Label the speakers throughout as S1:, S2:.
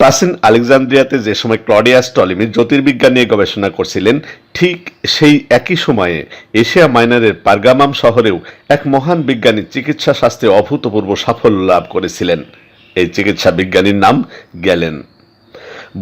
S1: প্রাচীন আলেকজান্দ্রিয়াতে যে সময় ক্লডিয়াস টলিমি জ্যোতির্বিজ্ঞান নিয়ে গবেষণা করছিলেন, ঠিক সেই একই সময়ে এশিয়া মাইনারের পারগামাম শহরেও এক মহান বিজ্ঞানী চিকিৎসা শাস্ত্রে অভূতপূর্ব সাফল্য লাভ করেছিলেন। এই চিকিৎসা বিজ্ঞানীর নাম গ্যালেন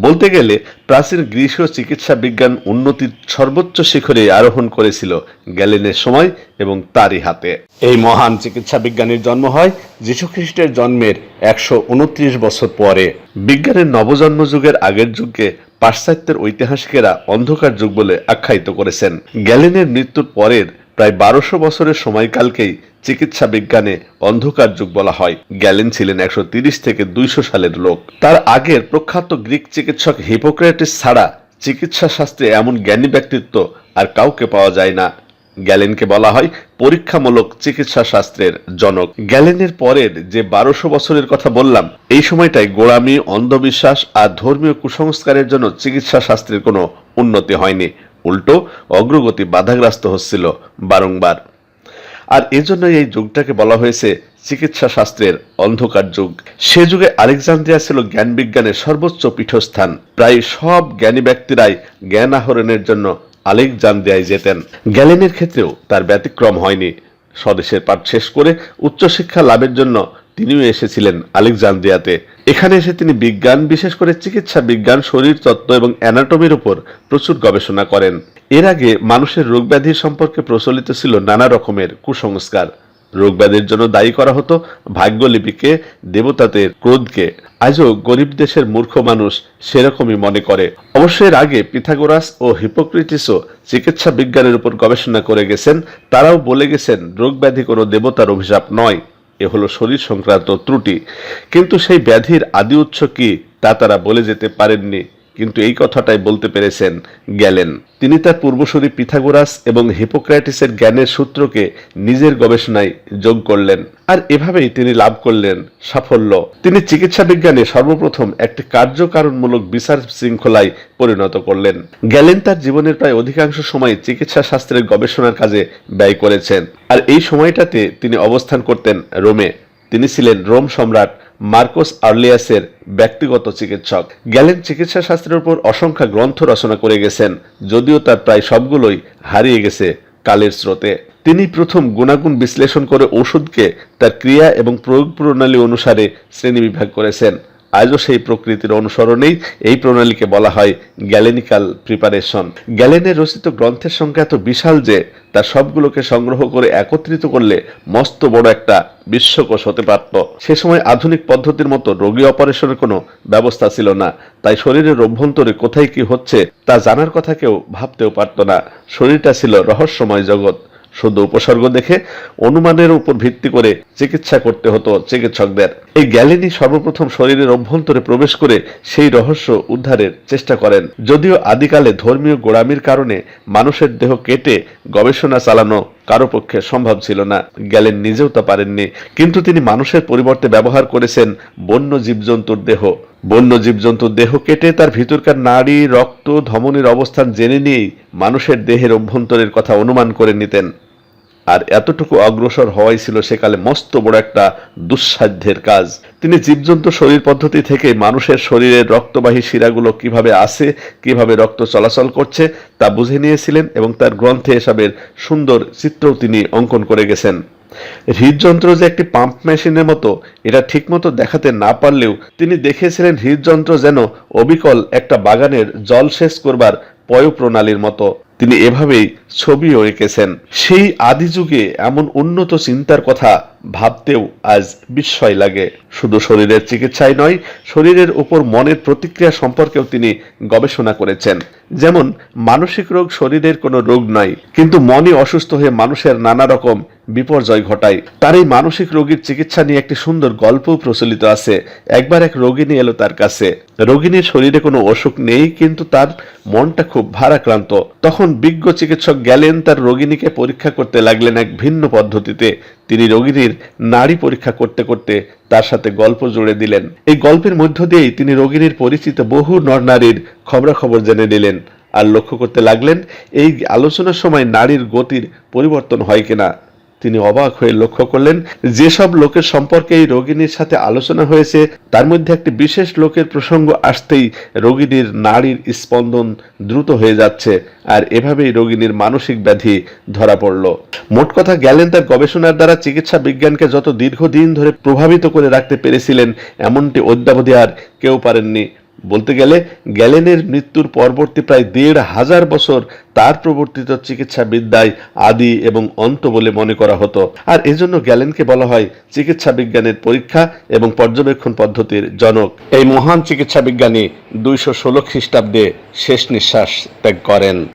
S1: বলতে গেলে প্রাচীন গ্রীসীয় চিকিৎসা বিজ্ঞান উন্নতির সর্বোচ্চ শিখরে আরোহণ করেছিল গ্যালেনের সময় এবং তারই হাতে। এই মহান চিকিৎসা বিজ্ঞানীর জন্ম হয় যীশুখ্রিস্টের জন্মের একশো উনত্রিশ বছর পরে। বিজ্ঞানের নবজন্ম যুগের আগের যুগকে পাশ্চাত্যের ঐতিহাসিকেরা অন্ধকার যুগ বলে আখ্যায়িত করেছেন। গ্যালেনের মৃত্যুর পরের প্রায় বারোশো বছরের সময়কালকেই চিকিৎসা বিজ্ঞানে অন্ধকার যুগ বলা হয়। গ্যালেন ছিলেন একশো থেকে দুইশো সালের লোক। তার আগের প্রখ্যাত গ্রিক চিকিৎসক হিপোক্রেটিস ছাড়া চিকিৎসা শাস্ত্রে এমন জ্ঞানী ব্যক্তিত্ব আর কাউকে পাওয়া যায় না। গ্যালেনকে বলা হয় পরীক্ষামূলক চিকিৎসা শাস্ত্রের জনক। গ্যালেনের পরের যে বারোশো বছরের কথা বললাম, এই সময়টাই গোড়ামি, অন্ধবিশ্বাস আর ধর্মীয় কুসংস্কারের জন্য চিকিৎসা শাস্ত্রের কোনো উন্নতি হয়নি। উল্টো অগ্রগতি বাধাগ্রস্ত হচ্ছিল বারংবার। আর এজন্যই এই যুগটাকে বলা হয়েছে চিকিৎসা শাস্ত্রের অন্ধকার যুগ। সে যুগে আলেকজান্দ্রিয়া ছিল জ্ঞান বিজ্ঞানের সর্বোচ্চ পীঠস্থান। প্রায় সব জ্ঞানী ব্যক্তিরাই জ্ঞান আহরণের জন্য আলেকজান্দ্রিয়ায় যেতেন। গ্যালেনের ক্ষেত্রেও তার ব্যতিক্রম হয়নি। স্বদেশের পাঠ শেষ করে উচ্চশিক্ষা লাভের জন্য তিনিও এসেছিলেন আলেকজান্দ্রিয়াতে। এখানে এসে তিনি বিজ্ঞান, বিশেষ করে চিকিৎসা বিজ্ঞান, শরীর তত্ত্ব এবং অ্যানাটমির উপর প্রচুর গবেষণা করেন। এর আগে মানুষের রোগব্যাধি সম্পর্কে প্রচলিত ছিল নানা রকমের কুসংস্কার। রোগব্যাধির জন্য দায়ী করা হতো ভাগ্যলিপিকে, দেবতাদের ক্রোধকে। আজও গরিব দেশের মূর্খ মানুষ সেরকমই মনে করে। অবশ্য এর আগে পিথাগোরাস ও হিপোক্রিটিসও চিকিৎসা বিজ্ঞানের উপর গবেষণা করে গেছেন, তারাও বলে গেছেন রোগব্যাধি কোনো দেবতার অভিশাপ নয়। এ হলো শরীর সংক্রান্ত ত্রুটি। কিন্তু সেই ব্যাধির আদি উৎস কি তা তারা বলে যেতে পারেননি। কিন্তু এই কথাটাই বলতে পেরেছেন গেলেন। তিনি তার পূর্বসূরি পিথাগোরাস এবং হিপোক্র্যাটিসের জ্ঞানের সূত্রকে নিজের গবেষণায় যোগ করলেন। আর এভাবেই তিনি লাভ করলেন সাফল্য। তিনি চিকিৎসা বিজ্ঞানে সর্বপ্রথম একটি কার্যকারণমূলক বিচার শৃঙ্খলায় পরিণত করলেন। গ্যালেন তার জীবনের প্রায় অধিকাংশ সময় চিকিৎসা শাস্ত্রের গবেষণার কাজে ব্যয় করেছেন। আর এই সময়টাতে তিনি অবস্থান করতেন রোমে। তিনি ছিলেন রোম সম্রাট মার্কোস আর্লিয়াসের ব্যক্তিগত চিকিৎসক। গ্যালেন চিকিৎসা শাস্ত্রের উপর অসংখ্য গ্রন্থ রচনা করে গেছেন, যদিও তার প্রায় সবগুলোই হারিয়ে গেছে কালের স্রোতে। তিনি প্রথম গুণাগুণ বিশ্লেষণ করে ওষুধকে তার ক্রিয়া এবং প্রয়োগ প্রণালী অনুসারে শ্রেণীবিভাগ করেছেন। আজও সেই প্রকৃতির অনুসরণেই এই প্রণালীকে বলা হয় গ্যালেনিক্যাল প্রিপারেশন। গ্যালেনের রচিত গ্রন্থের সংখ্যা এত বিশাল যে তার সবগুলোকে সংগ্রহ করে একত্রিত করলে মস্ত বড় একটা বিশ্বকোষ হতে পারত। সে সময় আধুনিক পদ্ধতির মতো রোগী অপারেশনের কোনো ব্যবস্থা ছিল না। তাই শরীরের অভ্যন্তরে কোথায় কি হচ্ছে তা জানার কথা কেউ ভাবতেও পারত না। শরীরটা ছিল রহস্যময় জগৎ। শুধু উপসর্গ দেখে অনুমানের উপর ভিত্তি করে চিকিৎসা করতে হতো চিকিৎসকদের। এই গ্যালেনি সর্বপ্রথম শরীরের অভ্যন্তরে প্রবেশ করে সেই রহস্য উদ্ধারের চেষ্টা করেন। যদিও আদিকালে ধর্মীয় গোড়ামির কারণে মানুষের দেহ কেটে গবেষণা চালানো কারও পক্ষে সম্ভব ছিল না। গ্যালেন নিজেও তা পারেননি। কিন্তু তিনি মানুষের পরিবর্তে ব্যবহার করেছেন বন্য জীবজন্তুর দেহ। বন্য জীবজন্তুর দেহ কেটে তার ভিতরকার নাড়ি, রক্ত, ধমনির অবস্থান জেনে নিয়েই মানুষের দেহের অভ্যন্তরের কথা অনুমান করে নিতেন। আর এতটুকু অগ্রসর হওয়াই ছিল সেকালে মস্ত বড় একটা দুঃসাধ্যের কাজ। তিনি জীবজন্তু শরীর পদ্ধতি থেকে মানুষের শরীরের রক্তবাহী শিরাগুলো কীভাবে আসে, কীভাবে রক্ত চলাচল করছে, তা বুঝে নিয়েছিলেন এবং তার গ্রন্থে এসবের সুন্দর চিত্রও তিনি অঙ্কন করে গেছেন। হৃদযন্ত্র যে একটি পাম্প মেশিনের মতো, এটা ঠিকমতো দেখাতে না পারলেও তিনি দেখিয়েছিলেন হৃদযন্ত্র যেন অবিকল একটা বাগানের জল সেচ করবার পয় প্রণালীর মতো। তিনি এভাবেই ছবিও এঁকেছেন। সেই আদি যুগে এমন উন্নত চিন্তার কথা ভাবতেও আজ বিস্ময় লাগে। শুধু শরীরের চিকিৎসাই নয়, শরীরের উপর মনের প্রতিক্রিয়া সম্পর্কেও তিনি গবেষণা করেছেন। যেমন, মানসিক রোগ শরীরের কোনো রোগ নয়, কিন্তু মনে অসুস্থ হয়ে মানুষের নানা রকম বিপর্যয় ঘটায়। তার এই মানসিক রোগীর চিকিৎসা নিয়ে একটি সুন্দর গল্পও প্রচলিত আছে। একবার এক রোগিনী এলো তার কাছে। রোগিনীর শরীরে কোনো অসুখ নেই, কিন্তু তার মনটা খুব ভারাক্রান্ত। তখন বিজ্ঞ চিকিৎসক গেলেন তার রোগিনীকে পরীক্ষা করতে লাগলেন এক ভিন্ন পদ্ধতিতে। তিনি রোগিনীর নারী পরীক্ষা করতে করতে তার সাথে গল্প জুড়ে দিলেন। এই গল্পের মধ্য দিয়েই তিনি রোগিনীর পরিচিত বহু নরনারীর খবরাখবর জেনে নিলেন আর লক্ষ্য করতে লাগলেন, এই আলোচনার সময় নারীর গতির পরিবর্তন হয় কিনা। তিনি অবাক হয়ে লক্ষ্য করলেন, যেসব লোকের সম্পর্কে এই রোগিনীর সাথে আলোচনা হয়েছে, তার মধ্যে একটি বিশেষ লোকের প্রসঙ্গ আসতেই রোগিনীর নাড়ির স্পন্দন দ্রুত হয়ে যাচ্ছে আর এভাবেই রোগিনীর মানসিক ব্যাধি ধরা পড়ল। মোট কথা গ্যালেন তার গবেষণার দ্বারা চিকিৎসা বিজ্ঞানকে যত দীর্ঘদিন ধরে প্রভাবিত করে রাখতে পেরেছিলেন, এমনটি অদ্যাবধি আর কেউ পারেননি। বলতে গেলে গ্যালেনের মৃত্যুর পরবর্তী প্রায় দেড় হাজার বছর তার প্রবর্তিত চিকিৎসা বিদ্যায় আদি এবং অন্ত বলে মনে করা হতো। আর এজন্য গ্যালেনকে বলা হয় চিকিৎসা বিজ্ঞানের পরীক্ষা এবং পর্যবেক্ষণ পদ্ধতির জনক। এই মহান চিকিৎসা বিজ্ঞানী দুইশো ষোলো খ্রিস্টাব্দে শেষ নিঃশ্বাস ত্যাগ করেন।